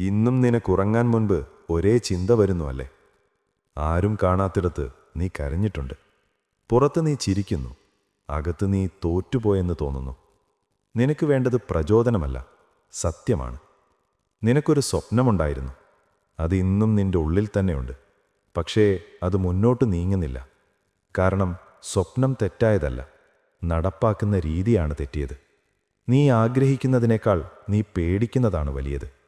ഇന്നും നിനക്കുറങ്ങാൻ മുൻപ് ഒരേ ചിന്ത വരുന്നു അല്ലേ? ആരും കാണാത്തിടത്ത് നീ കരഞ്ഞിട്ടുണ്ട്. പുറത്ത് നീ ചിരിക്കുന്നു. അകത്ത് നീ തോറ്റുപോയെന്ന് തോന്നുന്നു. നിനക്ക് വേണ്ടത് പ്രചോദനമല്ല സത്യമാണ്. നിനക്കൊരു സ്വപ്നമുണ്ടായിരുന്നു. അത് ഇന്നും നിന്റെ ഉള്ളിൽ തന്നെയുണ്ട്. പക്ഷേ അത് മുന്നോട്ട് നീങ്ങുന്നില്ല. കാരണം സ്വപ്നം തെറ്റായതല്ല നടപ്പാക്കുന്ന രീതിയാണ് തെറ്റിയത്. നീ ആഗ്രഹിക്കുന്നതിനേക്കാൾ നീ പേടിക്കുന്നതാണ് വലിയത്.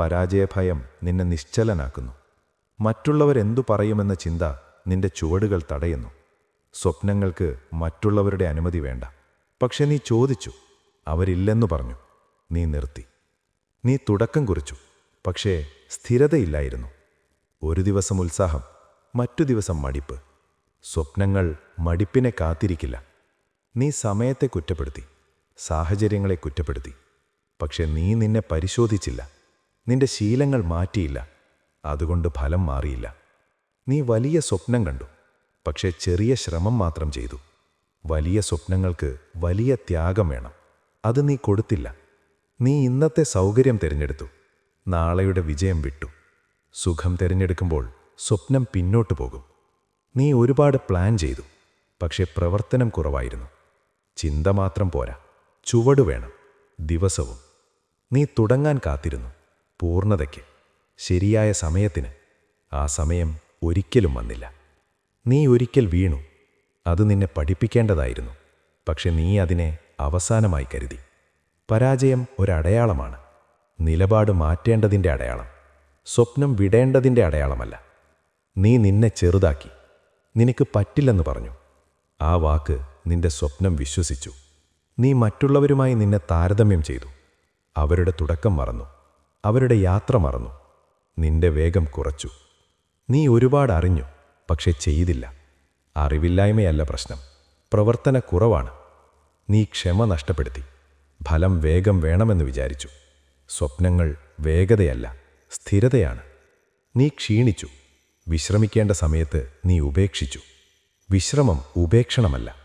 പരാജയഭയം നിന്നെ നിശ്ചലനാക്കുന്നു. മറ്റുള്ളവരെന്തു പറയുമെന്ന ചിന്ത നിന്റെ ചുവടുകൾ തടയുന്നു. സ്വപ്നങ്ങൾക്ക് മറ്റുള്ളവരുടെ അനുമതി വേണ്ട. പക്ഷെ നീ ചോദിച്ചു അവരില്ലെന്നു പറഞ്ഞു. നീ നിർത്തി. നീ തുടക്കം കുറിച്ചു. പക്ഷേ സ്ഥിരതയില്ലായിരുന്നു. ഒരു ദിവസം ഉത്സാഹം മറ്റു ദിവസം മടിപ്പ്. സ്വപ്നങ്ങൾ മടിപ്പിനെ കാത്തിരിക്കില്ല. നീ സമയത്തെ കുറ്റപ്പെടുത്തി സാഹചര്യങ്ങളെ കുറ്റപ്പെടുത്തി. പക്ഷെ നീ നിന്നെ പരിശോധിച്ചില്ല. നിന്റെ ശീലങ്ങൾ മാറ്റിയില്ല. അതുകൊണ്ട് ഫലം മാറിയില്ല. നീ വലിയ സ്വപ്നം കണ്ടു. പക്ഷേ ചെറിയ ശ്രമം മാത്രം ചെയ്തു. വലിയ സ്വപ്നങ്ങൾക്ക് വലിയ ത്യാഗം വേണം. അത് നീ കൊടുത്തില്ല. നീ ഇന്നത്തെ സൗകര്യം തിരഞ്ഞെടുത്തു. നാളെയുടെ വിജയം വിട്ടു. സുഖം തിരഞ്ഞെടുക്കുമ്പോൾ സ്വപ്നം പിന്നോട്ടു പോകും. നീ ഒരുപാട് പ്ലാൻ ചെയ്തു. പക്ഷേ പ്രവർത്തനം കുറവായിരുന്നു. ചിന്ത മാത്രം പോരാ. ചുവട് വേണം. ദിവസവും. നീ തുടങ്ങാൻ കാത്തിരുന്നു. പൂർണതയ്ക്ക് ശരിയായ സമയത്തിന് ആ സമയം ഒരിക്കലും വന്നില്ല. നീ ഒരിക്കൽ വീണു അത് നിന്നെ പഠിപ്പിക്കേണ്ടതായിരുന്നു പക്ഷെ നീ അതിനെ അവസാനമായി കരുതി. പരാജയം ഒരടയാളമാണ് നിലപാട് മാറ്റേണ്ടതിന്റെ അടയാളം സ്വപ്നം വിടേണ്ടതിന്റെ അടയാളമല്ല. നീ നിന്നെ ചെറുതാക്കി നിനക്ക് പറ്റില്ലെന്ന് പറഞ്ഞു ആ വാക്ക് നിന്റെ സ്വപ്നം വിശ്വസിച്ചു. നീ മറ്റുള്ളവരുമായി നിന്നെ താരതമ്യം ചെയ്തു അവരുടെ തുടക്കം മറന്നു. അവരുടെ യാത്ര മറന്നു. നിന്റെ വേഗം കുറച്ചു. നീ ഒരുപാട് അറിഞ്ഞു പക്ഷെ ചെയ്തില്ല. അറിവില്ലായ്മയല്ല പ്രശ്നം. പ്രവർത്തന കുറവാണ്. നീ ക്ഷമ നഷ്ടപ്പെടുത്തി. ഫലം വേഗം വേണമെന്ന് വിചാരിച്ചു. സ്വപ്നങ്ങൾ വേഗതയല്ല സ്ഥിരതയാണ്. നീ ക്ഷീണിച്ചു. വിശ്രമിക്കേണ്ട സമയത്ത് നീ ഉപേക്ഷിച്ചു. വിശ്രമം ഉപേക്ഷണമല്ല.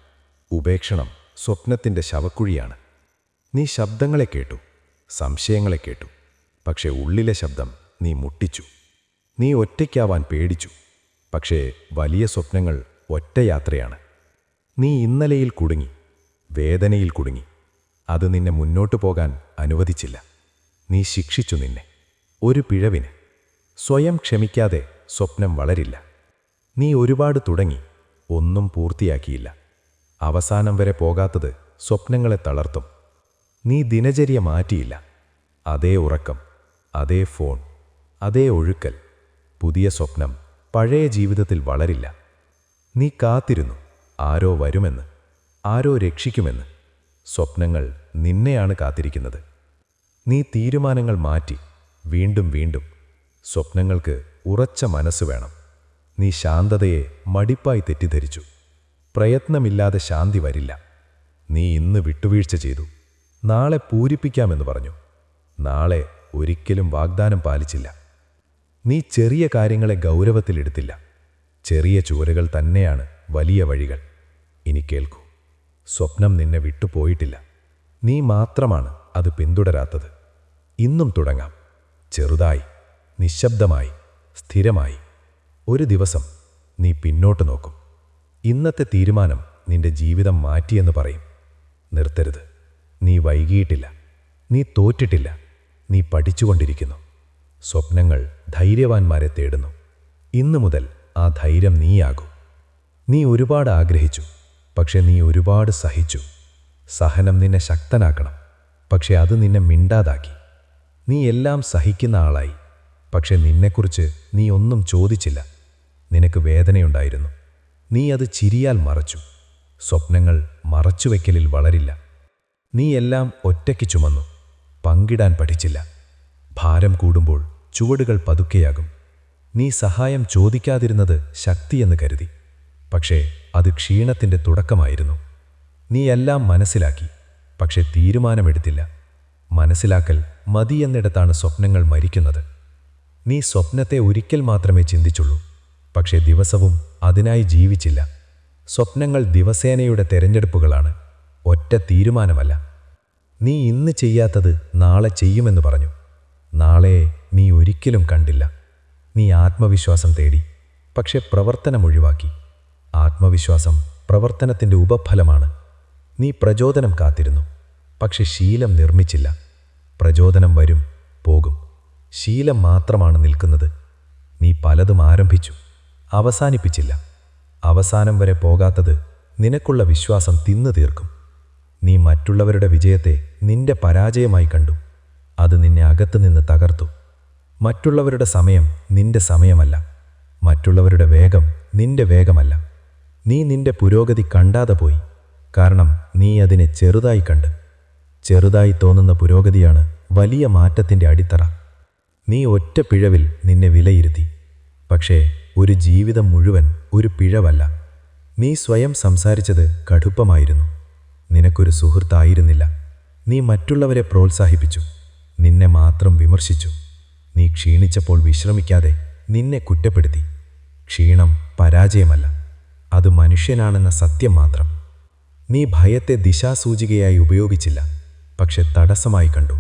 ഉപേക്ഷണം സ്വപ്നത്തിന്റെ ശവക്കുഴിയാണ്. നീ ശബ്ദങ്ങളെ കേട്ടു സംശയങ്ങളെ കേട്ടു. പക്ഷെ ഉള്ളിലെ ശബ്ദം നീ മുട്ടിച്ചു. നീ ഒറ്റയ്ക്കാവാൻ പേടിച്ചു. പക്ഷേ വലിയ സ്വപ്നങ്ങൾ ഒറ്റയാത്രയാണ് നീ ഇന്നലെയിൽ കുടുങ്ങി വേദനയിൽ കുടുങ്ങി. അത് നിന്നെ മുന്നോട്ടു പോകാൻ അനുവദിച്ചില്ല. നീ ശിക്ഷിച്ചു നിന്നെ. ഒരു പിഴവിന്. സ്വയം ക്ഷമിക്കാതെ സ്വപ്നം വളരില്ല. നീ ഒരുപാട് തുടങ്ങി ഒന്നും പൂർത്തിയാക്കിയില്ല. അവസാനം വരെ പോകാത്തത് സ്വപ്നങ്ങളെ തളർത്തും. നീ ദിനചര്യ മാറ്റിയില്ല. അതേ ഉറക്കം. അതേ ഫോൺ അതേ ഒഴുക്കൽ പുതിയ സ്വപ്നം പഴയ ജീവിതത്തിൽ വളരില്ല. നീ കാത്തിരുന്നു ആരോ വരുമെന്ന് ആരോ രക്ഷിക്കുമെന്ന് സ്വപ്നങ്ങൾ നിന്നെയാണ് കാത്തിരിക്കുന്നത്. നീ തീരുമാനങ്ങൾ മാറ്റി വീണ്ടും വീണ്ടും സ്വപ്നങ്ങൾക്ക് ഉറച്ച മനസ്സ് വേണം. നീ ശാന്തതയെ മടിപ്പായി തെറ്റിദ്ധരിച്ചു. പ്രയത്നമില്ലാതെ ശാന്തി വരില്ല. നീ ഇന്ന് വിട്ടുവീഴ്ച ചെയ്തു. നാളെ പൂരിപ്പിക്കാമെന്ന് പറഞ്ഞു. നാളെ ഒരിക്കലും വാഗ്ദാനം പാലിച്ചില്ല. നീ ചെറിയ കാര്യങ്ങളെ ഗൗരവത്തിലെടുത്തില്ല ചെറിയ ചുവരുകൾ തന്നെയാണ് വലിയ വഴികൾ. ഇനി കേൾക്കൂ. സ്വപ്നം നിന്നെ വിട്ടുപോയിട്ടില്ല നീ മാത്രമാണ് അത് പിന്തുടരാത്തത്. ഇന്നും തുടങ്ങാം. ചെറുതായി നിശബ്ദമായി സ്ഥിരമായി. ഒരു ദിവസം നീ പിന്നോട്ട് നോക്കും. ഇന്നത്തെ തീരുമാനം നിന്റെ ജീവിതം മാറ്റിയെന്ന് പറയും. നിർത്തരുത്. നീ വൈകിയിട്ടില്ല. നീ തോറ്റിട്ടില്ല. നീ പഠിച്ചുകൊണ്ടിരിക്കുന്നു. സ്വപ്നങ്ങൾ ധൈര്യവാന്മാരെ തേടുന്നു. ഇന്നു മുതൽ ആ ധൈര്യം നീയാകൂ. നീ ഒരുപാട് ആഗ്രഹിച്ചു പക്ഷെ നീ ഒരുപാട് സഹിച്ചു. സഹനം നിന്നെ ശക്തനാക്കണം പക്ഷെ അത് നിന്നെ മിണ്ടാതാക്കി. നീ എല്ലാം സഹിക്കുന്ന ആളായി പക്ഷെ നിന്നെക്കുറിച്ച് നീ ഒന്നും ചോദിച്ചില്ല. നിനക്ക് വേദനയുണ്ടായിരുന്നു. നീ അത് ചിരിയാൽ മറച്ചു. സ്വപ്നങ്ങൾ മറച്ചുവെക്കലിൽ വളരില്ല. നീ എല്ലാം ഒറ്റയ്ക്ക് ചുമന്നു. പങ്കിടാൻ പഠിച്ചില്ല. ഭാരം കൂടുമ്പോൾ ചുവടുകൾ പതുക്കെയാകും. നീ സഹായം ചോദിക്കാതിരുന്നത് ശക്തിയെന്ന് കരുതി. പക്ഷേ അത് ക്ഷീണത്തിന്റെ തുടക്കമായിരുന്നു. നീ എല്ലാം മനസ്സിലാക്കി. പക്ഷെ തീരുമാനമെടുത്തില്ല. മനസ്സിലാക്കൽ മതിയെന്നിടത്താണ് സ്വപ്നങ്ങൾ മരിക്കുന്നത്. നീ സ്വപ്നത്തെ ഒരിക്കൽ മാത്രമേ ചിന്തിച്ചുള്ളൂ. പക്ഷേ ദിവസവും അതിനായി ജീവിച്ചില്ല. സ്വപ്നങ്ങൾ ദിവസേനയുടെ തെരഞ്ഞെടുപ്പുകളാണ്. ഒറ്റ തീരുമാനമല്ല. നീ ഇന്ന് ചെയ്യാത്തത് നാളെ ചെയ്യുമെന്ന് പറഞ്ഞു. നാളെ നീ ഒരിക്കലും കണ്ടില്ല. നീ ആത്മവിശ്വാസം തേടി പക്ഷെ പ്രവർത്തനം ഒഴിവാക്കി. ആത്മവിശ്വാസം പ്രവർത്തനത്തിന്റെ ഉപഫലമാണ്. നീ പ്രചോദനം കാത്തിരുന്നു പക്ഷെ ശീലം നിർമ്മിച്ചില്ല. പ്രചോദനം വരും പോകും. ശീലം മാത്രമാണ് നിൽക്കുന്നത്. നീ പലതും ആരംഭിച്ചു അവസാനിപ്പിച്ചില്ല. അവസാനം വരെ പോകാത്തത് നിനക്കുള്ള വിശ്വാസം തിന്നു തീർക്കും. നീ മറ്റുള്ളവരുടെ വിജയത്തെ നിന്റെ പരാജയമായി കണ്ടു. അത് നിന്നെ അകത്തുനിന്ന് തകർത്തു. മറ്റുള്ളവരുടെ സമയം നിന്റെ സമയമല്ല. മറ്റുള്ളവരുടെ വേഗം നിന്റെ വേഗമല്ല. നീ നിന്റെ പുരോഗതി കണ്ടാതെ പോയി. കാരണം നീ അതിനെ ചെറുതായി കണ്ട്. ചെറുതായി തോന്നുന്ന പുരോഗതിയാണ് വലിയ മാറ്റത്തിന്റെ അടിത്തറ. നീ ഒറ്റ പിഴവിൽ നിന്നെ വിലയിരുത്തി. പക്ഷേ ഒരു ജീവിതം മുഴുവൻ ഒരു പിഴവല്ല. നീ സ്വയം സംസാരിച്ചത് കടുപ്പമായിരുന്നു. നിനക്കൊരു സുഹൃത്തായിരുന്നില്ല. നീ മറ്റുള്ളവരെ പ്രോത്സാഹിപ്പിച്ചു. നിന്നെ മാത്രം വിമർശിച്ചു. നീ ക്ഷീണിച്ചപ്പോൾ വിശ്രമിക്കാതെ നിന്നെ കുറ്റപ്പെടുത്തി. ക്ഷീണം പരാജയമല്ല. അത് മനുഷ്യനാണെന്ന സത്യം മാത്രം. നീ ഭയത്തെ ദിശാസൂചികയായി ഉപയോഗിച്ചില്ല. പക്ഷെ തടസ്സമായി കണ്ടു.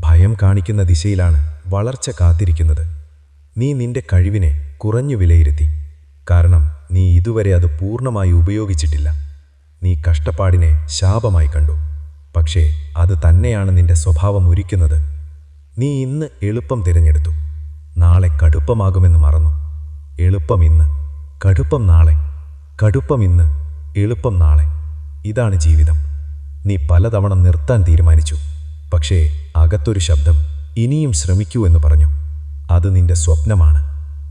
ഭയം കാണിക്കുന്ന ദിശയിലാണ് വളർച്ച കാത്തിരിക്കുന്നത്. നീ നിന്റെ കഴിവിനെ കുറഞ്ഞു വിലയിരുത്തി. കാരണം നീ ഇതുവരെ അത് പൂർണമായി ഉപയോഗിച്ചിട്ടില്ല. നീ കഷ്ടപ്പാടിനെ ശാപമായി കണ്ടു. പക്ഷേ അത് തന്നെയാണ് നിന്റെ സ്വഭാവം ഒരുക്കുന്നത് നീ ഇന്ന് എളുപ്പം തിരഞ്ഞെടുത്തു. നാളെ കടുപ്പമാകുമെന്ന് മറന്നു. എളുപ്പം ഇന്ന്. കടുപ്പം നാളെ. കടുപ്പം ഇന്ന്. എളുപ്പം നാളെ. ഇതാണ് ജീവിതം. നീ പലതവണ നിർത്താൻ തീരുമാനിച്ചു. പക്ഷേ അകത്തൊരു ശബ്ദം ഇനിയും ശ്രമിക്കൂ എന്ന് പറഞ്ഞു. അത് നിന്റെ സ്വപ്നമാണ്.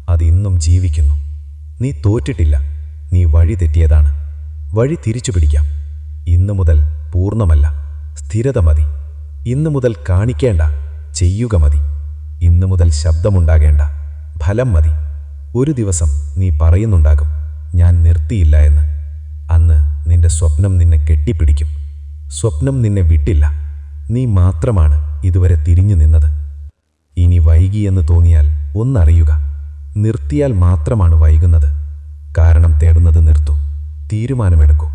അത് ഇന്നും ജീവിക്കുന്നു. നീ തോറ്റിട്ടില്ല. നീ വഴി തെറ്റിയതാണ് വഴി തിരിച്ചു പിടിക്കാം. ഇന്നു മുതൽ പൂർണമല്ല സ്ഥിരത മതി. ഇന്നു മുതൽ കാണിക്കേണ്ട ചെയ്യുക മതി. ഇന്നു മുതൽ ശബ്ദമുണ്ടാകേണ്ട ഫലം മതി. ഒരു ദിവസം നീ പറയുന്നുണ്ടാകും ഞാൻ നിർത്തിയില്ല എന്ന്. അന്ന് നിന്റെ സ്വപ്നം നിന്നെ കെട്ടിപ്പിടിക്കും. സ്വപ്നം നിന്നെ വിട്ടില്ല. നീ മാത്രമാണ് ഇതുവരെ തിരിഞ്ഞു നിന്നത്. ഇനി വൈകിയെന്ന് തോന്നിയാൽ ഒന്നറിയുക നിർത്തിയാൽ മാത്രമാണ് വൈകുന്നത്. കാരണം തേടുന്നത് നിർത്തു. തീരുമാനമെടുക്കൂ.